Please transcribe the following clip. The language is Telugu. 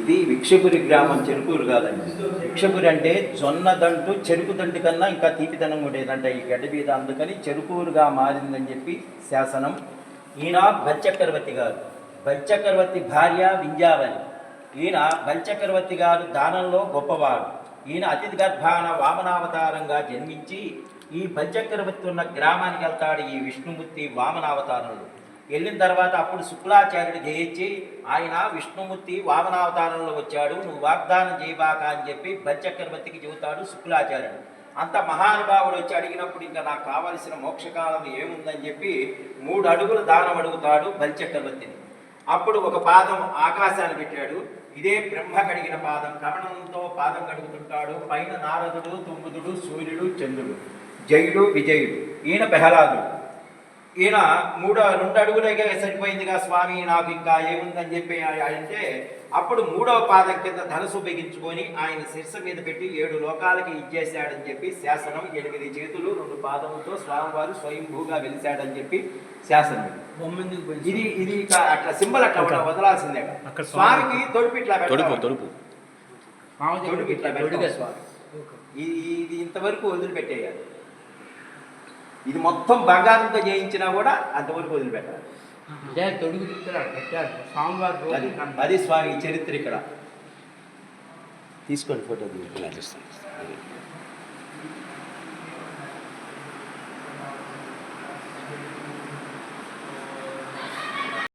ఇది విక్షపురి గ్రామం చెరుకూరు కాదండి. విక్షపురి అంటే జొన్న దంటు చెరుకు దంటు కన్నా ఇంకా తీపిదనం ఉండేదంట ఈ గడ్డ మీద. అందుకని చెరుకూరుగా మారిందని చెప్పి శాసనం. ఈయన బల్చక్రవర్తి గారు. బల్చక్రవర్తి భార్య వింజావని ఈయన బల్చక్రవర్తి గారు దానంలో గొప్పవాడు. ఈయన అతిథి గర్భాన వామనావతారంగా జన్మించి ఈ బల్చక్రవర్తి ఉన్న గ్రామానికి వెళ్తాడు ఈ విష్ణుమూర్తి వామనావతారంలో. వెళ్ళిన తర్వాత అప్పుడు శుక్లాచార్యుడు జయించి ఆయన విష్ణుమూర్తి వామనావతారంలో వచ్చాడు నువ్వు వాగ్దానం చేయబాక అని చెప్పి బలిచక్రవర్తికి చెబుతాడు శుక్లాచార్యుడు. అంత మహానుభావుడు వచ్చి అడిగినప్పుడు ఇంకా నాకు కావలసిన మోక్షకాలం ఏముందని చెప్పి మూడు అడుగులు దానం అడుగుతాడు బలిచక్రవర్తిని అప్పుడు ఒక పాదం ఆకాశాన్ని పెట్టాడు. ఇదే బ్రహ్మ కడిగిన పాదం. కమణంతో పాదం కడుగుతుంటాడు. పైన నారదుడు తుమ్ముదుడు సూర్యుడు చంద్రుడు. జయుడు విజయుడు. ఈయన పెహలాదుడు ఈయన మూడో రెండు అడుగులకే సరిపోయిందిగా స్వామి నాకు ఇంకా ఏముందని చెప్పి అంటే అప్పుడు మూడవ పాదం కింద ధనసు బిగించుకొని ఆయన శిరస మీద పెట్టి ఏడు లోకాలకి ఇచ్చేశాడని చెప్పి శాసనం ఎనిమిది చేతులు రెండు పాదములతో స్వామివారు స్వయంభూగా వెలిశాడని చెప్పి శాసనం. ఇది ఇది ఇక అట్లా సింబల్ అట్లా వదలాల్సిందే స్వామికి తొడుపు ఇట్లా తొడుపు. తొడుపు. తొడుపు ఇట్లా స్వామి. ఇది ఇది ఇంతవరకు వదిలిపెట్టేయాలి. ఇది మొత్తం బంగారంతో చేయించినా కూడా అంతవరకు వదిలిపెట్టాలి అదే స్వామి చరిత్ర ఇక్కడ. తీసుకోండి ఫోటో ఇలా చూస్తాను.